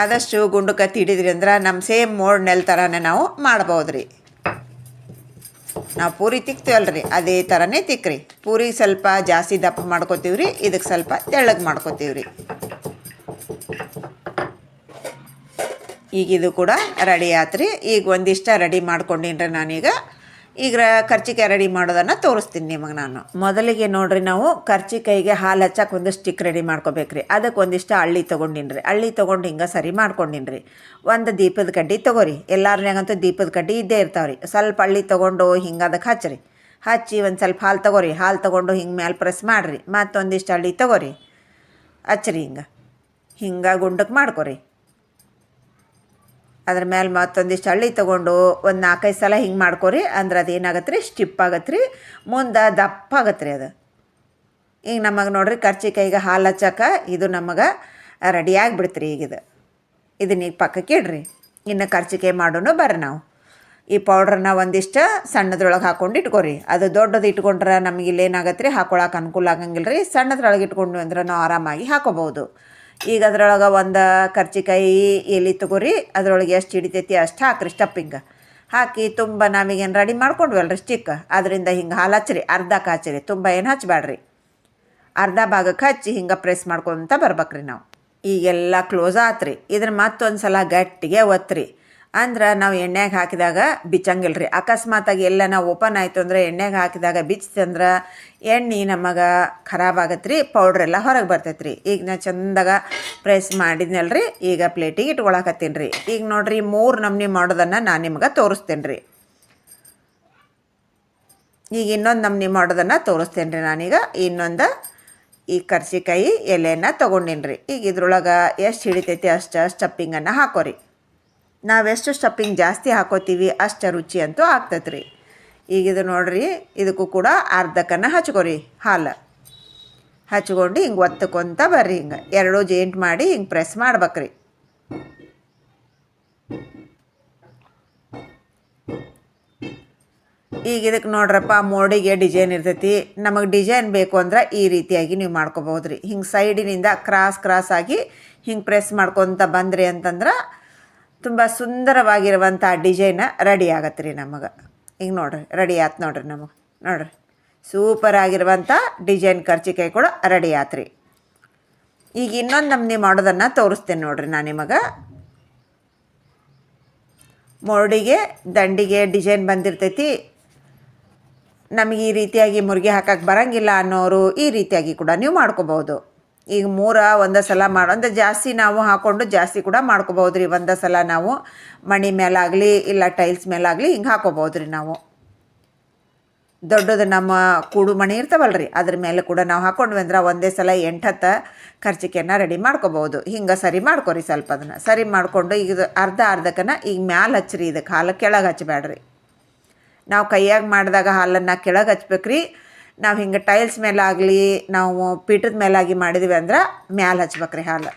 ಆದಷ್ಟು ಗುಂಡಕ್ಕೆ ತೀಡಿದ್ರಿ ಅಂದ್ರೆ ನಮ್ಮ ಸೇಮ್ ಮೋಡ್ನೆಲ್ ಥರನೇ ನಾವು ಮಾಡ್ಬೋದು ರೀ ನಾವು ಪೂರಿ ತಿಕ್ತೀವಲ್ರಿ. ಅದೇ ಥರನೇ ತಿಕ್ಕ್ರಿ ಪೂರಿ ಸ್ವಲ್ಪ ಜಾಸ್ತಿ ದಪ್ಪ ಮಾಡ್ಕೋತೀವಿ ರೀ ಇದಕ್ಕೆ ಸ್ವಲ್ಪ ತೆಳ್ಳಗೆ ಮಾಡ್ಕೋತೀವಿ ರೀ ಈಗ ಇದು ಕೂಡ ರೆಡಿ ಆತ್ರಿ. ಈಗ ಒಂದಿಷ್ಟ ರೆಡಿ ಮಾಡ್ಕೊಂಡಿನ್ರಿ ನಾನೀಗ. ಈಗ ಕರ್ಚಿಕಾಯಿ ರೆಡಿ ಮಾಡೋದನ್ನು ತೋರಿಸ್ತೀನಿ ನಿಮಗೆ ನಾನು. ಮೊದಲಿಗೆ ನೋಡ್ರಿ ನಾವು ಕರ್ಚಿಕಾಯಿಗೆ ಹಾಲು ಹಚ್ಚಕ್ಕೆ ಒಂದು ಸ್ಟಿಕ್ ರೆಡಿ ಮಾಡ್ಕೋಬೇಕ್ರಿ. ಅದಕ್ಕೆ ಒಂದಿಷ್ಟು ಹಳ್ಳಿ ತೊಗೊಂಡಿನ್ರಿ. ಹಳ್ಳಿ ತೊಗೊಂಡು ಹಿಂಗೆ ಸರಿ ಮಾಡ್ಕೊಂಡಿನ್ರಿ. ಒಂದು ದೀಪದ ಕಡ್ಡಿ ತೊಗೋರಿ. ಎಲ್ಲಾರ್ನಾಗಂತೂ ದೀಪದ ಕಡ್ಡಿ ಇದ್ದೇ ಇರ್ತಾವ್ರಿ. ಸ್ವಲ್ಪ ಹಳ್ಳಿ ತೊಗೊಂಡು ಹಿಂಗೆ ಅದಕ್ಕೆ ಹಚ್ಚಿರಿ ಹಚ್ಚಿ ಒಂದು ಸ್ವಲ್ಪ ಹಾಲು ತೊಗೋರಿ. ಹಾಲು ತೊಗೊಂಡು ಹಿಂಗೆ ಮೇಲೆ ಪ್ರೆಸ್ ಮಾಡಿರಿ. ಮತ್ತೊಂದಿಷ್ಟು ಹಳ್ಳಿ ತಗೋರಿ. ಹಚ್ಚಿರಿ ಹಿಂಗೆ. ಹಿಂಗೆ ಗುಂಡಕ್ಕೆ ಮಾಡ್ಕೊರಿ. ಅದ್ರ ಮೇಲೆ ಮತ್ತೊಂದಿಷ್ಟು ಹಳ್ಳಿ ತೊಗೊಂಡು ಒಂದು ನಾಲ್ಕೈದು ಸಲ ಹಿಂಗೆ ಮಾಡ್ಕೊರಿ, ಅಂದ್ರೆ ಅದು ಏನಾಗತ್ತೆ ರೀ ಸ್ಟಿಪ್ ಆಗತ್ತೆ ರೀ ಮುಂದೆ ದಪ್ಪ ಆಗತ್ತೆ ರೀ ಅದು. ಈಗ ನಮಗೆ ನೋಡ್ರಿ ಕರ್ಚಿಕಾಯಿಗೆ ಹಾಲು ಹಚ್ಚಕ್ಕೆ ಇದು ನಮಗೆ ರೆಡಿಯಾಗಿ ಬಿಡ್ತ್ರಿ ಈಗ ಇದು. ಇದನ್ನ ಈಗ ಪಕ್ಕಕ್ಕೆ ಇಡ್ರಿ. ಇನ್ನು ಕರ್ಚಿಕಾಯಿ ಮಾಡೋನು ಬರ್ರಿ ನಾವು. ಈ ಪೌಡ್ರನ್ನ ಒಂದಿಷ್ಟು ಸಣ್ಣದ್ರೊಳಗೆ ಹಾಕೊಂಡು ಇಟ್ಕೊರಿ. ಅದು ದೊಡ್ಡದು ಇಟ್ಕೊಂಡ್ರೆ ನಮಗೆ ಇಲ್ಲೇನಾಗತ್ತೆ ರೀ ಹಾಕೊಳಕ್ಕೆ ಅನುಕೂಲ ಆಗಂಗಿಲ್ಲ ರೀ ಸಣ್ಣದ್ರೊಳಗೆ ಇಟ್ಕೊಂಡು ಅಂದ್ರೆ ನಾವು ಆರಾಮಾಗಿ ಹಾಕೋಬೋದು ಈಗ ಅದ್ರೊಳಗೆ ಒಂದು ಕರ್ಚಿಕಾಯಿ ಎಲೆ ತಗೋರಿ, ಅದ್ರೊಳಗೆ ಎಷ್ಟು ಹಿಡಿತೈತಿ ಅಷ್ಟು ಹಾಕ್ರಿ ಸ್ಟಪ್ಪಿಂಗ ಹಾಕಿ ತುಂಬ ನಮಗೇನು ರೆಡಿ ಮಾಡ್ಕೊಂಡ್ವಲ್ರಿ ಸ್ಟಿಕ್ ಅದರಿಂದ ಹಿಂಗೆ ಹಾಲು ಹಚ್ಚಿರಿ ಅರ್ಧ ಹಚ್ಚಿರಿ ತುಂಬ ಏನು ಹಚ್ಚಬೇಡ್ರಿ ಅರ್ಧ ಭಾಗಕ್ಕೆ ಹಚ್ಚಿ ಹಿಂಗೆ ಪ್ರೆಸ್ ಮಾಡ್ಕೊತ ಬರ್ಬೇಕ್ರಿ ನಾವು. ಈಗೆಲ್ಲ ಕ್ಲೋಸ್ ಆತ್ರಿ. ಇದ್ರ ಮತ್ತೊಂದು ಸಲ ಗಟ್ಟಿಗೆ ಒತ್ತಿರಿ ಅಂದ್ರೆ ನಾವು ಎಣ್ಣೆಗೆ ಹಾಕಿದಾಗ ಬಿಚ್ಚಂಗಿಲ್ಲ ರೀ ಅಕಸ್ಮಾತಾಗಿ ಎಲ್ಲ ನಾವು ಓಪನ್ ಆಯಿತು ಅಂದರೆ ಎಣ್ಣೆಗೆ ಹಾಕಿದಾಗ ಬಿಚ್ಚಂದ್ರೆ ಎಣ್ಣೆ ನಮಗೆ ಖರಾಬ್ ಆಗತ್ತೆ ರೀ ಪೌಡ್ರೆಲ್ಲ ಹೊರಗೆ ಬರ್ತೈತೆ ರೀ ಈಗ ನಾ ಚಂದಾಗ ಪ್ರೆಸ್ ಮಾಡಿದ್ನಲ್ರಿ, ಈಗ ಪ್ಲೇಟಿಗೆ ಇಟ್ಕೊಳಕತ್ತೀನಿ. ರೀ ಈಗ ನೋಡಿರಿ ಮೂರು ನಮ್ನಿ ಮಾಡೋದನ್ನು ನಾನು ನಿಮ್ಗೆ ತೋರಿಸ್ತೇನೆ ರೀ ಈಗ ಇನ್ನೊಂದು ನಮ್ನಿ ಮಾಡೋದನ್ನು ತೋರಿಸ್ತೇನೆ ರೀ ನಾನೀಗ. ಇನ್ನೊಂದು ಈ ಕರ್ಸಿಕಾಯಿ ಎಲೆಯನ್ನು ತೊಗೊಂಡಿನ್ರಿ. ರೀ ಈಗ ಇದ್ರೊಳಗೆ ಎಷ್ಟು ಹಿಡಿತೈತಿ ಅಷ್ಟು ಸ್ಟಪ್ಪಿಂಗನ್ನು ಹಾಕೋರಿ. ನಾವೆಷ್ಟು ಸ್ಟಪ್ಪಿಂಗ್ ಜಾಸ್ತಿ ಹಾಕೋತೀವಿ, ಅಷ್ಟು ರುಚಿ ಅಂತೂ ಆಗ್ತೈತೆ ರೀ ಈಗ ಇದು ನೋಡ್ರಿ, ಇದಕ್ಕೂ ಕೂಡ ಅರ್ಧಕ್ಕನ್ನು ಹಚ್ಕೊರಿ, ಹಾಲು. ಹಚ್ಕೊಂಡು ಹಿಂಗೆ ಒತ್ತಕೊಂತ ಬರ್ರಿ ಹಿಂಗೆ. ಎರಡೂ ಜೇಂಟ್ ಮಾಡಿ ಹಿಂಗೆ ಪ್ರೆಸ್ ಮಾಡ್ಬೇಕ್ರಿ. ಈಗ ಇದಕ್ಕೆ ನೋಡ್ರಪ್ಪ, ಮೋಡಿಗೆ ಡಿಸೈನ್ ಇರ್ತೈತಿ. ನಮಗೆ ಡಿಸೈನ್ ಬೇಕು ಅಂದ್ರೆ ಈ ರೀತಿಯಾಗಿ ನೀವು ಮಾಡ್ಕೋಬಹುದು ರೀ ಹಿಂಗೆ ಸೈಡಿನಿಂದ ಕ್ರಾಸ್ ಕ್ರಾಸ್ ಆಗಿ ಹಿಂಗೆ ಪ್ರೆಸ್ ಮಾಡ್ಕೊತ ಬಂದ್ರಿ ಅಂತಂದ್ರೆ ತುಂಬ ಸುಂದರವಾಗಿರುವಂಥ ಡಿಸೈನ ರೆಡಿ ಆಗತ್ತೆ ರೀ ನಮಗೆ. ಈಗ ನೋಡ್ರಿ, ರೆಡಿ ಆಯ್ತು ನೋಡ್ರಿ ನಮಗೆ. ನೋಡ್ರಿ, ಸೂಪರ್ ಆಗಿರುವಂಥ ಡಿಸೈನ್ ಕರ್ಚಿಕಾಯಿ ಕೂಡ ರೆಡಿ ಆಯ್ತು ರೀ. ಈಗ ಇನ್ನೊಂದು ನಮ್ನಿ ಮಾಡೋದನ್ನು ತೋರಿಸ್ತೇನೆ ನೋಡ್ರಿ ನಾನು ನಿಮಗೆ. ಮೋಡಿಗೆ ದಂಡಿಗೆ ಡಿಸೈನ್ ಬಂದಿರ್ತೈತಿ. ನಮಗೆ ಈ ರೀತಿಯಾಗಿ ಮುರುಗಿ ಹಾಕಕ್ಕೆ ಬರಂಗಿಲ್ಲ ಅನ್ನೋರು ಈ ರೀತಿಯಾಗಿ ಕೂಡ ನೀವು ಮಾಡ್ಕೋಬೋದು ಈಗ ಮೂರ ಒಂದೇ ಸಲ ಮಾಡೋ. ಅಂದ್ರೆ ಜಾಸ್ತಿ ನಾವು ಹಾಕ್ಕೊಂಡು ಜಾಸ್ತಿ ಕೂಡ ಮಾಡ್ಕೋಬೋದು ರೀ. ಒಂದೇ ಸಲ ನಾವು ಮಣಿ ಮೇಲಾಗಲಿ ಇಲ್ಲ ಟೈಲ್ಸ್ ಮೇಲಾಗಲಿ ಹಿಂಗೆ ಹಾಕೋಬೋದು ರೀ ನಾವು. ದೊಡ್ಡದು ನಮ್ಮ ಕೂಡು ಮಣಿ ಇರ್ತಾವಲ್ಲ ರೀ, ಅದ್ರ ಮೇಲೆ ಕೂಡ ನಾವು ಹಾಕೊಂಡ್ವಿ ಅಂದ್ರೆ ಒಂದೇ ಸಲ ಎಂಟು ಹತ್ತು ಖರ್ಚಿಕೆಯನ್ನು ರೆಡಿ ಮಾಡ್ಕೋಬೋದು ಹಿಂಗೆ ಸರಿ ಮಾಡ್ಕೊರಿ ಸ್ವಲ್ಪ ಅದನ್ನು. ಸರಿ ಮಾಡಿಕೊಂಡು ಈಗ ಅರ್ಧ ಅರ್ಧಕ್ಕನ ಈಗ ಮ್ಯಾಲೆ ಹಚ್ಚಿರಿ ಇದಕ್ಕೆ ಹಾಲು ಕೆಳಗೆ ಹಚ್ಚಬೇಡ್ರಿ. ನಾವು ಕೈಯಾಗ ಮಾಡಿದಾಗ ಹಾಲನ್ನು ಕೆಳಗೆ ಹಚ್ಬೇಕ್ರಿ. ನಾವು ಹಿಂಗೆ ಟೈಲ್ಸ್ ಮೇಲಾಗಲಿ, ನಾವು ಪೀಠದ ಮೇಲಾಗಿ ಮಾಡಿದ್ವಿ ಅಂದ್ರೆ ಮ್ಯಾಲೆ ಹಚ್ಬೇಕ್ರಿ ಹಾಲು.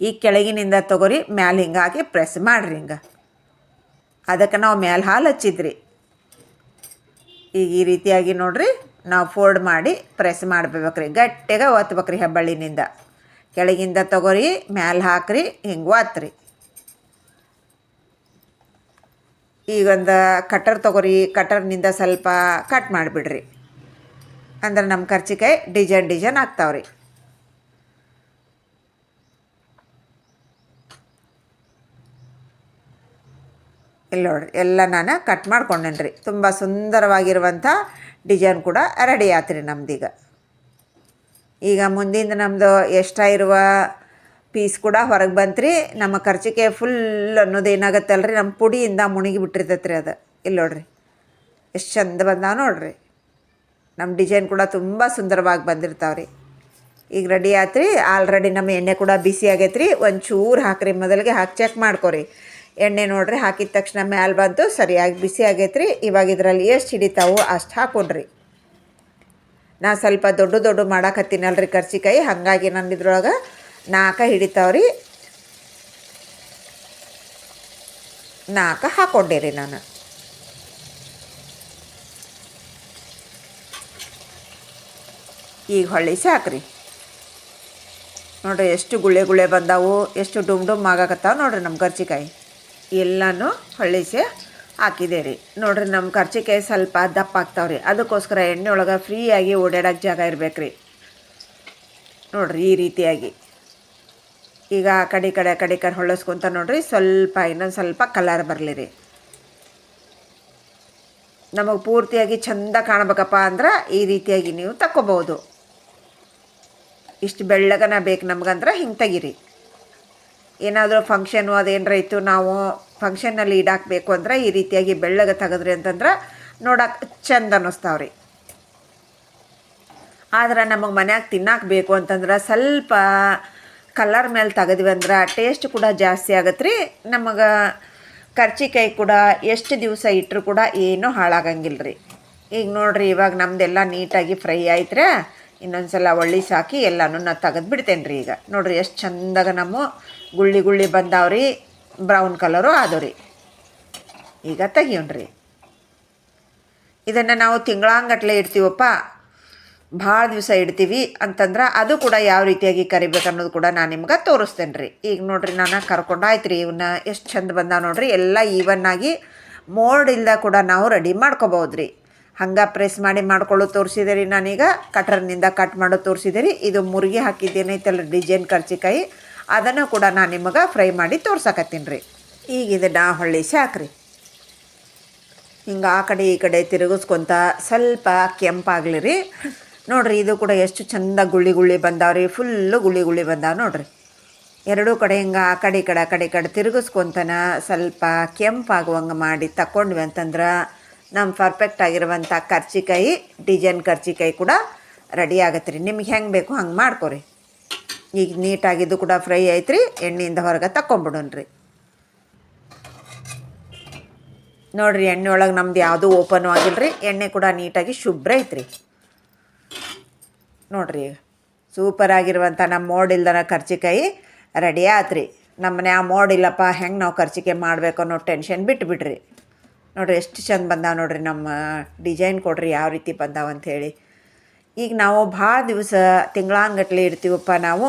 ಈ ಕೆಳಗಿನಿಂದ ತಗೋರಿ, ಮ್ಯಾಲೆ ಹಿಂಗೆ ಹಾಕಿ ಪ್ರೆಸ್ ಮಾಡಿರಿ ಹಿಂಗೆ. ಅದಕ್ಕೆ ನಾವು ಮ್ಯಾಲೆ ಹಾಲು ಹಚ್ಚಿದ್ರಿ. ಈಗ ಈ ರೀತಿಯಾಗಿ ನೋಡ್ರಿ, ನಾವು ಫೋಲ್ಡ್ ಮಾಡಿ ಪ್ರೆಸ್ ಮಾಡ್ಬೇಕ್ರಿ. ಗಟ್ಟಿಗೆ ಒತ್ಬೇಕ್ರಿ ಹೆಬ್ಬಳ್ಳಿನಿಂದ. ಕೆಳಗಿಂದ ತಗೋರಿ, ಮ್ಯಾಲೆ ಹಾಕ್ರಿ, ಹಿಂಗೆ ಒತ್ರಿ. ಈಗೊಂದು ಕಟರ್ ತೊಗೊರಿ, ಕಟರ್ನಿಂದ ಸ್ವಲ್ಪ ಕಟ್ ಮಾಡಿಬಿಡ್ರಿ. ಅಂದ್ರೆ ನಮ್ಮ ಕರ್ಚಿಕಾಯಿ ಡಿಸೈನ್ ಡಿಸೈನ್ ಆಗ್ತಾವ್ರಿ. ಇಲ್ಲಿ ನೋಡ್ರಿ, ಎಲ್ಲ ನಾನು ಕಟ್ ಮಾಡ್ಕೊಂಡೇನಿ ರೀ ತುಂಬ ಸುಂದರವಾಗಿರುವಂಥ ಡಿಸೈನ್ ಕೂಡ ರೆಡಿ ಆತ್ರಿ ನಮ್ದೀಗ. ಈಗ ಮುಂದಿಂದ ನಮ್ಮದು ಎಷ್ಟ ಇರುವ ಪೀಸ್ ಕೂಡ ಹೊರಗೆ ಬಂತ್ರಿ. ನಮ್ಮ ಖರ್ಚಿಗೆ ಫುಲ್ ಅನ್ನೋದು ಏನಾಗತ್ತಲ್ರಿ? ನಮ್ಮ ಪುಡಿಯಿಂದ ಮುಣಗಿ ಬಿಟ್ಟಿರ್ತೈತೆ ರೀ ಅದು. ಇಲ್ಲಿ ನೋಡ್ರಿ. ಎಷ್ಟು ಚಂದ ಬಂದಾವ ನೋಡ್ರಿ. ನಮ್ಮ ಡಿಸೈನ್ ಕೂಡ ತುಂಬ ಸುಂದರವಾಗಿ ಬಂದಿರ್ತಾವ್ರಿ. ಈಗ ರೆಡಿ ಆತ್ರಿ. ಆಲ್ರೆಡಿ ನಮ್ಮ ಎಣ್ಣೆ ಕೂಡ ಬಿಸಿ ಆಗೈತ್ರಿ. ಒಂದು ಚೂರು ಹಾಕ್ರಿ. ಮೊದಲಿಗೆ ಹಾಕಿ ಚೆಕ್ ಮಾಡ್ಕೊರಿ. ಎಣ್ಣೆ ನೋಡ್ರಿ, ಹಾಕಿದ ತಕ್ಷಣ ಮ್ಯಾಲೆ ಬಂತು. ಸರಿಯಾಗಿ ಬಿಸಿ ಆಗೈತ್ರಿ. ರೀ ಇವಾಗ ಇದರಲ್ಲಿ ಎಷ್ಟು ಹಿಡಿತಾವು ಅಷ್ಟು ಹಾಕೊಂಡ್ರಿ. ನಾ ಸ್ವಲ್ಪ ದೊಡ್ಡ ದೊಡ್ಡ ಮಾಡಾಕತ್ತೀನಲ್ರಿ ಕರ್ಚಿಕಾಯಿ ಹಾಗಾಗಿ ನಾನು ಇದ್ರೊಳಗೆ ನಾಲ್ಕು ಹಿಡಿತಾವ್ರಿ. ನಾಲ್ಕು ರೀ ನಾನು. ಈಗ ಹೊಳ್ಳಿಸಿ ಹಾಕ್ರಿ ನೋಡ್ರಿ ಎಷ್ಟು ಗುಳೆ ಗುಳೆ ಬಂದಾವು, ಎಷ್ಟು ಡುಮ್ ಡುಮ್ ಆಗಾಕತ್ತಾವ ನೋಡ್ರಿ ನಮ್ಮ ಕರ್ಚಿಕಾಯಿ. ಎಲ್ಲನೂ ಹೊಳ್ಳಿಸಿ ಹಾಕಿದೆ ರೀ ನೋಡ್ರಿ ನಮ್ಮ ಕರ್ಚಿಕಾಯಿ ಸ್ವಲ್ಪ ದಪ್ಪ ಆಗ್ತಾವ್ರಿ. ಅದಕ್ಕೋಸ್ಕರ ಎಣ್ಣೆ ಒಳಗೆ ಫ್ರೀಯಾಗಿ ಓಡಾಡೋಕ್ಕೆ ಜಾಗ ಇರಬೇಕ್ರಿ. ನೋಡ್ರಿ ಈ ರೀತಿಯಾಗಿ. ಈಗ ಆ ಕಡೆ ಕಡೆ, ಆ ಕಡೆ ಕಡೆ ಹೊಳಸ್ಕೊಂತ ನೋಡ್ರಿ, ಸ್ವಲ್ಪ ಇನ್ನೊಂದು ಸ್ವಲ್ಪ ಕಲರ್ ಬರಲಿ ರೀ. ನಮಗೆ ಪೂರ್ತಿಯಾಗಿ ಚಂದ ಕಾಣಬೇಕಪ್ಪ ಅಂದ್ರೆ ಈ ರೀತಿಯಾಗಿ ನೀವು ತಕ್ಕೋಬೋದು ಇಷ್ಟು ಬೆಳ್ಳಗನ ಬೇಕು ನಮ್ಗಂದ್ರೆ ಹಿಂಗೆ ತೆಗೀರಿ. ಏನಾದರೂ ಫಂಕ್ಷನು ಅದೇನರ ಇತ್ತು, ನಾವು ಫಂಕ್ಷನ್ನಲ್ಲಿ ಇಡಾಕಬೇಕು ಅಂದ್ರೆ ಈ ರೀತಿಯಾಗಿ ಬೆಳ್ಳಗೆ ತೆಗೆದ್ರಿ ಅಂತಂದ್ರೆ ನೋಡಕ್ಕೆ ಚಂದ ಅನ್ನಿಸ್ತಾವ್ರಿ. ಆದ್ರೆ ನಮಗೆ ಮನ್ಯಾಗ ತಿನ್ನಕ್ಕೆ ಬೇಕು ಅಂತಂದ್ರೆ ಸ್ವಲ್ಪ ಕಲರ್ ಮೇಲೆ ತೆಗೆದ್ವಿ ಅಂದ್ರೆ ಟೇಸ್ಟ್ ಕೂಡ ಜಾಸ್ತಿ ಆಗತ್ತೆ ರೀ ನಮಗೆ ಕರ್ಚಿಕಾಯಿ ಕೂಡ ಎಷ್ಟು ದಿವಸ ಇಟ್ಟರು ಕೂಡ ಏನೂ ಹಾಳಾಗಂಗಿಲ್ಲ ರೀ ಈಗ ನೋಡ್ರಿ, ಇವಾಗ ನಮ್ದೆಲ್ಲ ನೀಟಾಗಿ ಫ್ರೈ ಆಯ್ತ್ರೆ ಇನ್ನೊಂದು ಸಲ ಒಳ್ಳಿ ಸಾಕಿ ಎಲ್ಲನೂ ನಾನು ತೆಗೆದು ಬಿಡ್ತೇನೆ ರೀ ಈಗ. ನೋಡ್ರಿ, ಎಷ್ಟು ಚಂದಾಗ ನಮ್ಮ ಗುಳ್ಳಿ ಗುಳ್ಳಿ ಬಂದಾವ್ರಿ, ಬ್ರೌನ್ ಕಲರು ಆದವು ರೀ. ಈಗ ತೆಗಿಯೋಣ್ರಿ. ಇದನ್ನು ನಾವು ತಿಂಗಳಾಂಗಟ್ಲೆ ಇಡ್ತೀವಪ್ಪ. ಭಾಳ ದಿವಸ ಇಡ್ತೀವಿ ಅಂತಂದ್ರೆ ಅದು ಕೂಡ ಯಾವ ರೀತಿಯಾಗಿ ಕರಿಬೇಕು ಅನ್ನೋದು ಕೂಡ ನಾನು ನಿಮ್ಗೆ ತೋರಿಸ್ತೇನೆ ರೀ ಈಗ ನೋಡ್ರಿ ನಾನು ಕರ್ಕೊಂಡಾಯ್ತು ರೀ ಇವನ್ನ ಎಷ್ಟು ಚಂದ ಬಂದ ನೋಡ್ರಿ ಎಲ್ಲ ಈವನ್ನಾಗಿ ಮೋಡ್ ಇಲ್ಲದ ಕೂಡ ನಾವು ರೆಡಿ ಮಾಡ್ಕೋಬೋದು ರೀ ಹಂಗೆ ಪ್ರೆಸ್ ಮಾಡಿ ಮಾಡ್ಕೊಳ್ಳೋ ತೋರಿಸಿದೆ ರೀ ನಾನೀಗ ಕಟ್ರನಿಂದ ಕಟ್ ಮಾಡೋ ತೋರಿಸಿದೆ ರೀ ಇದು ಮುರುಗಿ ಹಾಕಿದ್ದೇನೈತಲ್ಲ ಡಿಸೈನ್ ಕರ್ಚಿಕಾಯಿ. ಅದನ್ನು ಕೂಡ ನಾನು ನಿಮಗೆ ಫ್ರೈ ಮಾಡಿ ತೋರ್ಸಕತ್ತೀನಿ ರೀ ಈಗ ಇದನ್ನು ಹೊಳ್ಳಿ ಸಾಕ್ರಿ. ಹಿಂಗೆ ಆ ಕಡೆ ಈ ಕಡೆ ತಿರುಗಿಸ್ಕೊಂತ ಸ್ವಲ್ಪ ಕೆಂಪಾಗಲಿ ರೀ. ನೋಡ್ರಿ, ಇದು ಕೂಡ ಎಷ್ಟು ಚಂದ ಗುಳ್ಳಿ ಗುಳ್ಳಿ ಬಂದಾವ್ರಿ ಫುಲ್ಲು ಗುಳ್ಳಿ ಗುಳ್ಳಿ ಬಂದಾವ ನೋಡ್ರಿ. ಎರಡೂ ಕಡೆ ಹಿಂಗೆ ಆ ಕಡೆ ಈ ಕಡೆ, ಆ ಕಡೆ ಈ ಕಡೆ ತಿರುಗಿಸ್ಕೊಂತನ ಸ್ವಲ್ಪ ಕೆಂಪಾಗುವಂಗೆ ಮಾಡಿ ತಗೊಂಡ್ವಿ ಅಂತಂದ್ರೆ ನಮ್ಮ ಪರ್ಫೆಕ್ಟ್ ಆಗಿರುವಂಥ ಕರ್ಚಿಕಾಯಿ ಡಿಸೈನ್ ಕರ್ಚಿಕಾಯಿ ಕೂಡ ರೆಡಿ ಆಗತ್ತೆ ರೀ ನಿಮ್ಗೆ ಹೆಂಗೆ ಬೇಕು ಹಂಗೆ ಮಾಡ್ಕೊರಿ. ಈಗ ನೀಟಾಗಿದ್ದು ಕೂಡ ಫ್ರೈ ಐತ್ರಿ, ಎಣ್ಣೆಯಿಂದ ಹೊರಗೆ ತಗೊಂಬಿಡೋಣ್ರಿ ನೋಡ್ರಿ, ಎಣ್ಣೆ ಒಳಗೆ ನಮ್ದು ಯಾವುದೂ ಓಪನ್ ಆಗಿಲ್ಲ ರೀ ಎಣ್ಣೆ ಕೂಡ ನೀಟಾಗಿ ಶುಭ್ರ ಐತ್ರಿ. ನೋಡ್ರಿ ಸೂಪರ್ ಆಗಿರುವಂಥ ನಮ್ಮ ಮೋಡ್ ಇಲ್ದನ ಕರ್ಚಿಕಾಯಿ ರೆಡಿ ಆತ್ರಿ. ನಮ್ಮನೆ ಆ ಮೋಡ್ ಇಲ್ಲಪ್ಪ, ಹೆಂಗೆ ನಾವು ಕರ್ಚಿಕಾಯಿ ಮಾಡಬೇಕು ಅನ್ನೋ ಟೆನ್ಷನ್ ಬಿಟ್ಬಿಡ್ರಿ. ನೋಡ್ರಿ, ಎಷ್ಟು ಚಂದ ಬಂದಾವ ನೋಡ್ರಿ, ನಮ್ಮ ಡಿಸೈನ್ ಕೊಡ್ರಿ, ಯಾವ ರೀತಿ ಬಂದಾವ ಅಂಥೇಳಿ. ಈಗ ನಾವು ಭಾಳ ದಿವಸ ತಿಂಗಳಾಂಗಟ್ಲೆ ಇರ್ತೀವಪ್ಪ ನಾವು.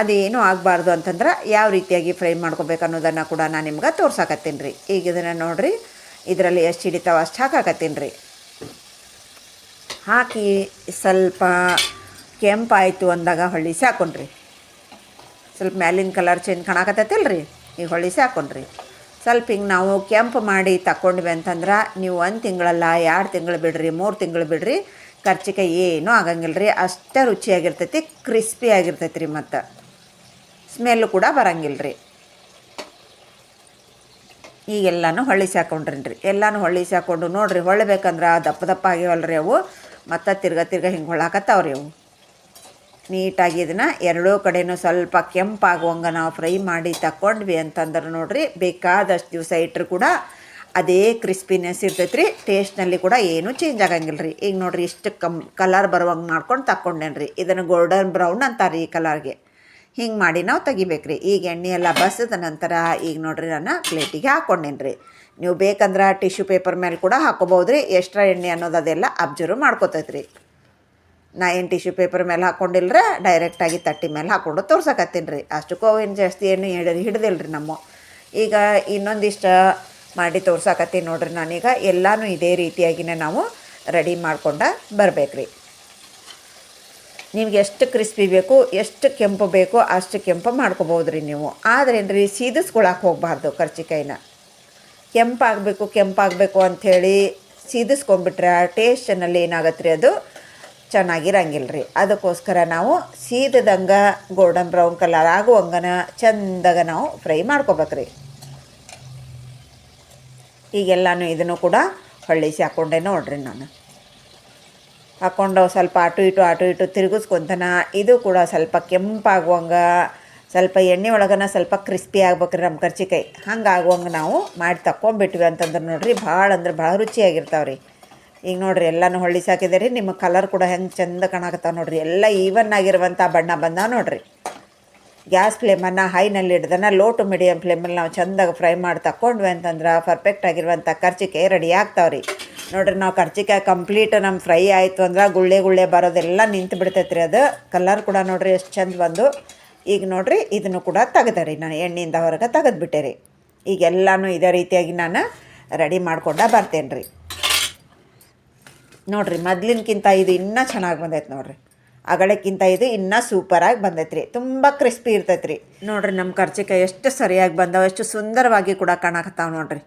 ಅದೇನು ಆಗಬಾರ್ದು ಅಂತಂದ್ರೆ ಯಾವ ರೀತಿಯಾಗಿ ಫ್ರೈ ಮಾಡ್ಕೋಬೇಕು ಅನ್ನೋದನ್ನು ಕೂಡ ನಾನು ನಿಮ್ಗೆ ತೋರ್ಸಾಕತ್ತೀನಿ ರೀ. ಈಗ ಇದನ್ನು ನೋಡಿರಿ, ಇದರಲ್ಲಿ ಎಷ್ಟು ಹಿಡಿತಾವ ಅಷ್ಟು ಹಾಕಾಕತ್ತೀನಿ ರೀ. ಹಾಕಿ ಸ್ವಲ್ಪ ಕೆಂಪಾಯಿತು ಅಂದಾಗ ಹೊಳ್ಳಿಸಿ ಹಾಕೊಂಡ್ರಿ. ಸ್ವಲ್ಪ ಮ್ಯಾಲಿನ ಕಲರ್ ಚೇಂಜ್ ಕಾಣಕತ್ತೈತಿಲ್ಲ ರೀ ಈಗ ಹೊಳ್ಳಿಸಿ ಹಾಕೊಂಡ್ರಿ. ಸ್ವಲ್ಪ ಹಿಂಗೆ ನಾವು ಕೆಂಪು ಮಾಡಿ ತಗೊಂಡ್ವಿ ಅಂತಂದ್ರೆ ನೀವು ಒಂದು ತಿಂಗಳಲ್ಲ, ಎರಡು ತಿಂಗಳು ಬಿಡ್ರಿ, ಮೂರು ತಿಂಗಳು ಬಿಡ್ರಿ. ಖರ್ಚಿಕಾಯಿ ಏನೂ ಆಗಂಗಿಲ್ಲ ರೀ ಅಷ್ಟೇ ರುಚಿಯಾಗಿರ್ತೈತಿ ಕ್ರಿಸ್ಪಿ ಆಗಿರ್ತೈತಿ ರೀ ಮತ್ತು. ಸ್ಮೆಲ್ಲು ಕೂಡ ಬರಂಗಿಲ್ಲ ರೀ ಈಗೆಲ್ಲನೂ ಹೊಳ್ಳಿಸಿ ಹಾಕೊಂಡ್ರಿ ಎಲ್ಲನೂ ಹೊಳ್ಳಿಸಿ ಹಾಕೊಂಡು ನೋಡಿರಿ ಹೊಳ್ಬೇಕಂದ್ರೆ ದಪ್ಪ ದಪ್ಪ ಆಗ್ಯವಲ್ಲ ರೀ ಅವು. ಮತ್ತು ತಿರ್ಗ ತಿರ್ಗ ಹಿಂಗೆ ಹೊಳ್ಳಾಕತ್ತಾವ್ರಿ ಅವು. ನೀಟಾಗಿ ಇದನ್ನು ಎರಡೂ ಕಡೆನೂ ಸ್ವಲ್ಪ ಕೆಂಪಾಗುವಂಗೆ ನಾವು ಫ್ರೈ ಮಾಡಿ ತಗೊಂಡ್ವಿ ಅಂತಂದ್ರೆ ನೋಡಿರಿ ಬೇಕಾದಷ್ಟು ದಿವಸ ಇಟ್ಟರು ಕೂಡ ಅದೇ ಕ್ರಿಸ್ಪಿನೆಸ್ ಇರ್ತೈತೆ ರೀ ಟೇಸ್ಟ್ನಲ್ಲಿ ಕೂಡ ಏನೂ ಚೇಂಜ್ ಆಗಂಗಿಲ್ಲ ರೀ ಈಗ ನೋಡ್ರಿ ಇಷ್ಟು ಕಮ್ ಕಲರ್ ಬರುವಂಗೆ ಮಾಡ್ಕೊಂಡು ತಗೊಂಡೇನಿ ರೀ ಇದನ್ನು ಗೋಲ್ಡನ್ ಬ್ರೌನ್ ಅಂತಾರೆ ಈ ಕಲರ್ಗೆ ಹಿಂಗೆ ಮಾಡಿ ನಾವು ತೆಗಿಬೇಕು ರೀ ಈಗ ಎಣ್ಣೆ ಎಲ್ಲ ಬಸಿದ ನಂತರ ಈಗ ನೋಡಿರಿ ನಾನು ಪ್ಲೇಟಿಗೆ ಹಾಕ್ಕೊಂಡೇನಿ ರೀ ನೀವು ಬೇಕಂದ್ರೆ ಟಿಶ್ಯೂ ಪೇಪರ್ ಮೇಲೆ ಕೂಡ ಹಾಕೋಬೋದು ರೀ ಎಕ್ಸ್ಟ್ರಾ ಎಣ್ಣೆ ಅನ್ನೋದು ಅದೆಲ್ಲ ಅಬ್ಸರ್ವ್ ಮಾಡ್ಕೋತೈತೆ ರೀ ನಾ ಏನು ಟಿಶ್ಯೂ ಪೇಪರ್ ಮೇಲೆ ಹಾಕ್ಕೊಂಡಿಲ್ಲರ ಡೈರೆಕ್ಟಾಗಿ ತಟ್ಟಿ ಮೇಲೆ ಹಾಕ್ಕೊಂಡು ತೋರ್ಸಕತ್ತೀನಿ ರೀ ಅಷ್ಟಕ್ಕೂ ಏನು ಜಾಸ್ತಿ ಏನು ಹಿಡಿದು ರೀ ನಮ್ಮ. ಈಗ ಇನ್ನೊಂದಿಷ್ಟು ಮಾಡಿ ತೋರ್ಸಕತ್ತೀನಿ ನೋಡ್ರಿ ನಾನೀಗ. ಎಲ್ಲನೂ ಇದೇ ರೀತಿಯಾಗಿನೇ ನಾವು ರೆಡಿ ಮಾಡ್ಕೊಂಡು ಬರ್ಬೇಕು ರೀ ನಿಮ್ಗೆ ಎಷ್ಟು ಕ್ರಿಸ್ಪಿ ಬೇಕು, ಎಷ್ಟು ಕೆಂಪು ಬೇಕು ಅಷ್ಟು ಕೆಂಪು ಮಾಡ್ಕೋಬೋದು ರೀ ನೀವು. ಆದ್ರೇನು ರೀ ಸೀದಿಸ್ಕೊಳಕ್ಕೆ ಹೋಗಬಾರ್ದು ಕರ್ಚಿಕಾಯಿನ. ಕೆಂಪಾಗಬೇಕು ಕೆಂಪಾಗಬೇಕು ಅಂಥೇಳಿ ಸೀದಿಸ್ಕೊಂಡ್ಬಿಟ್ರೆ ಟೇಸ್ಟಿನಲ್ಲಿ ಏನಾಗತ್ತೆ ರೀ ಅದು? ಚೆನ್ನಾಗಿರಂಗಿಲ್ಲ ರೀ ಅದಕ್ಕೋಸ್ಕರ ನಾವು ಸೀದದಂಗೆ ಗೋಲ್ಡನ್ ಬ್ರೌನ್ ಕಲರ್ ಆಗುವಂಗನ ಚಂದಾಗ ನಾವು ಫ್ರೈ ಮಾಡ್ಕೋಬೇಕು ರೀ ಈಗೆಲ್ಲನೂ ಇದನ್ನು ಕೂಡ ಹೊಳ್ಳಿಸಿ ಹಾಕ್ಕೊಂಡೆ ನೋಡ್ರಿ ನಾನು. ಹಾಕ್ಕೊಂಡು ಸ್ವಲ್ಪ ಅಟು ಇಟು ಅಟು ಇಟು ತಿರುಗಿಸ್ಕೊಂತನ ಇದು ಕೂಡ ಸ್ವಲ್ಪ ಕೆಂಪಾಗುವಂಗೆ ಸ್ವಲ್ಪ ಎಣ್ಣೆ ಒಳಗನ ಸ್ವಲ್ಪ ಕ್ರಿಸ್ಪಿ ಆಗ್ಬೇಕ್ರಿ ನಮ್ಮ ಕರ್ಚಿಕಾಯಿ. ಹಂಗೆ ಆಗುವಂಗೆ ನಾವು ಮಾಡಿ ತಕ್ಕೊಂಬಿಟ್ವಿ ಅಂತಂದ್ರೆ ನೋಡಿರಿ ಭಾಳ ಅಂದ್ರೆ ಭಾಳ ರುಚಿಯಾಗಿರ್ತಾವೆ ರೀ ಈಗ ನೋಡಿರಿ ಎಲ್ಲನೂ ಹೊಳ್ಳಿ ಸಾಕಿದೆ ರೀ ನಿಮ್ಮ ಕಲರ್ ಕೂಡ ಹೆಂಗೆ ಚಂದ ಕಾಣಕತ್ತಾವೆ ನೋಡಿರಿ. ಎಲ್ಲ ಈವನ್ ಆಗಿರುವಂಥ ಬಣ್ಣ ಬಂದಾವ ನೋಡಿರಿ. ಗ್ಯಾಸ್ ಫ್ಲೇಮನ್ನು ಹೈನಲ್ಲಿ ಹಿಡ್ದನ ಲೋ ಟು ಮೀಡಿಯಮ್ ಫ್ಲೇಮಲ್ಲಿ ನಾವು ಚಂದಾಗಿ ಫ್ರೈ ಮಾಡಿ ತಕ್ಕೊಂಡ್ವಿ ಅಂತಂದ್ರೆ ಪರ್ಫೆಕ್ಟ್ ಆಗಿರುವಂಥ ಕರ್ಚಿಕಾಯಿ ರೆಡಿ ಆಗ್ತಾವೆ ರೀ ನೋಡಿರಿ ನಾವು ಕರ್ಚಿಕಾಯಿ ಕಂಪ್ಲೀಟ್ ನಮ್ಮ ಫ್ರೈ ಆಯಿತು ಅಂದ್ರೆ ಗುಳ್ಳೆ ಗುಳ್ಳೆ ಬರೋದೆಲ್ಲ ನಿಂತು ಬಿಡ್ತೈತೆ ರೀ ಅದು. ಕಲರ್ ಕೂಡ ನೋಡಿರಿ ಎಷ್ಟು ಚಂದ ಬಂದು. ಈಗ ನೋಡ್ರಿ ಇದನ್ನು ಕೂಡ ತೆಗ್ದೆ ರೀ ನಾನು ಎಣ್ಣೆಯಿಂದ ಹೊರಗೆ ತೆಗೆದ್ಬಿಟ್ಟೆ ರೀ. ಈಗ ಎಲ್ಲನೂ ಇದೇ ರೀತಿಯಾಗಿ ನಾನು ರೆಡಿ ಮಾಡ್ಕೊಂಡ ಬರ್ತೇನೆ ರೀ. ನೋಡ್ರಿ ಮೊದ್ಲಿನ್ಕಿಂತ ಇದು ಇನ್ನೂ ಚೆನ್ನಾಗಿ ಬಂದೈತೆ ನೋಡ್ರಿ. ಅಗಳಕ್ಕಿಂತ ಇದು ಇನ್ನೂ ಸೂಪರಾಗಿ ಬಂದೈತೆ ರೀ. ತುಂಬ ಕ್ರಿಸ್ಪಿ ಇರ್ತೈತೆ ರೀ. ನೋಡ್ರಿ ನಮ್ಮ ಕರ್ಚಿಕಾಯಿ ಎಷ್ಟು ಸರಿಯಾಗಿ ಬಂದಾವೆ, ಎಷ್ಟು ಸುಂದರವಾಗಿ ಕೂಡ ಕಾಣಕತ್ತಾವೆ ನೋಡ್ರಿ.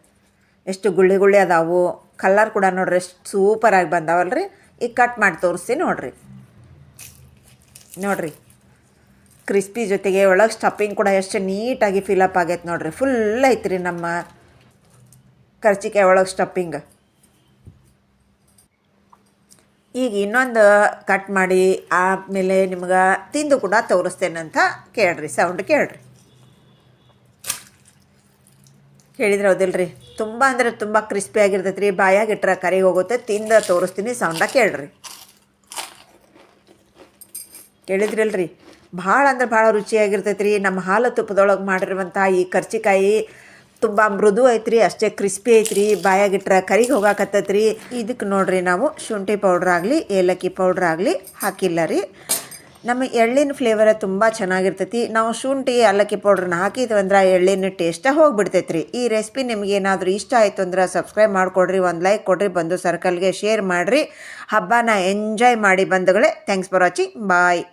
ಎಷ್ಟು ಗುಳ್ಳಿ ಗುಳ್ಳಿ ಅದಾವು. ಕಲರ್ ಕೂಡ ನೋಡ್ರಿ ಎಷ್ಟು ಸೂಪರಾಗಿ ಬಂದಾವಲ್ರಿ. ಈಗ ಕಟ್ ಮಾಡಿ ತೋರಿಸ್ತೀನಿ ನೋಡ್ರಿ. ನೋಡ್ರಿ. ಕ್ರಿಸ್ಪಿ ಜೊತೆಗೆ ಒಳಗೆ ಸ್ಟಫಿಂಗ್ ಕೂಡ ಎಷ್ಟು ನೀಟಾಗಿ ಫಿಲಪ್ ಆಗೈತೆ ನೋಡ್ರಿ. ಫುಲ್ ಐತ್ರಿ ನಮ್ಮ ಕರ್ಚಿಕಾಯಿ ಒಳಗೆ ಸ್ಟಫಿಂಗ್ ಈಗ ಇನ್ನೊಂದು ಕಟ್ ಮಾಡಿ ಆಮೇಲೆ ನಿಮ್ಗೆ ತಿಂದು ಕೂಡ ತೋರಿಸ್ತೇನೆ ಅಂತ ಕೇಳ್ರಿ ಸೌಂಡ್ ಕೇಳ್ರಿ. ಕೇಳಿದ್ರೆ ಹೌದಿಲ್ರಿ? ತುಂಬ ಅಂದರೆ ತುಂಬ ಕ್ರಿಸ್ಪಿ ಆಗಿರ್ತೈತೆ ರೀ ಬಾಯಾಗಿಟ್ರೆ ಕರಿಗೆ ಹೋಗುತ್ತೆ, ತಿಂದು ತೋರಿಸ್ತೀನಿ ಸೌಂಡ ಕೇಳ್ರಿ. ಕೇಳಿದ್ರಲ್ರಿ? ಭಾಳ ಅಂದ್ರೆ ಭಾಳ ರುಚಿಯಾಗಿರ್ತೈತೆ ರೀ ನಮ್ಮ ಹಾಲು ತುಪ್ಪದೊಳಗೆ ಮಾಡಿರುವಂಥ ಈ ಕರ್ಚಿಕಾಯಿ ತುಂಬ ಮೃದು ಐತ್ರಿ, ಅಷ್ಟೇ ಕ್ರಿಸ್ಪಿ ಐತ್ರಿ ಬಾಯಾಗಿಟ್ರೆ ಕರಿಗೆ ಹೋಗಾಕತ್ತೈತೆ ರೀ ಇದಕ್ಕೆ ನೋಡ್ರಿ ನಾವು ಶುಂಠಿ ಪೌಡ್ರ್ ಆಗಲಿ, ಏಲಕ್ಕಿ ಪೌಡ್ರ್ ಆಗಲಿ ಹಾಕಿಲ್ಲ ರೀ. ನಮ್ಮ ಎಳ್ಳಿನ ಫ್ಲೇವರ ತುಂಬ ಚೆನ್ನಾಗಿರ್ತೈತಿ. ನಾವು ಶುಂಠಿ, ಏಲಕ್ಕಿ ಪೌಡ್ರನ್ನ ಹಾಕಿದ್ವಿ ಅಂದ್ರೆ ಎಳ್ಳಿನ ಟೇಸ್ಟ ಹೋಗಿಬಿಡ್ತೈತೆ ರೀ ಈ ರೆಸಿಪಿ ನಿಮ್ಗೆ ಏನಾದರೂ ಇಷ್ಟ ಆಯಿತು ಅಂದ್ರೆ ಸಬ್ಸ್ಕ್ರೈಬ್ ಮಾಡಿಕೊಡ್ರಿ, ಒಂದು ಲೈಕ್ ಕೊಡ್ರಿ, ಬಂದು ಸರ್ಕಲ್ಗೆ ಶೇರ್ ಮಾಡಿರಿ. ಹಬ್ಬನ ಎಂಜಾಯ್ ಮಾಡಿ ಬಂಧುಗಳೇ ಥ್ಯಾಂಕ್ಸ್ ಫಾರ್ ವಾಚಿಂಗ್ ಬಾಯ್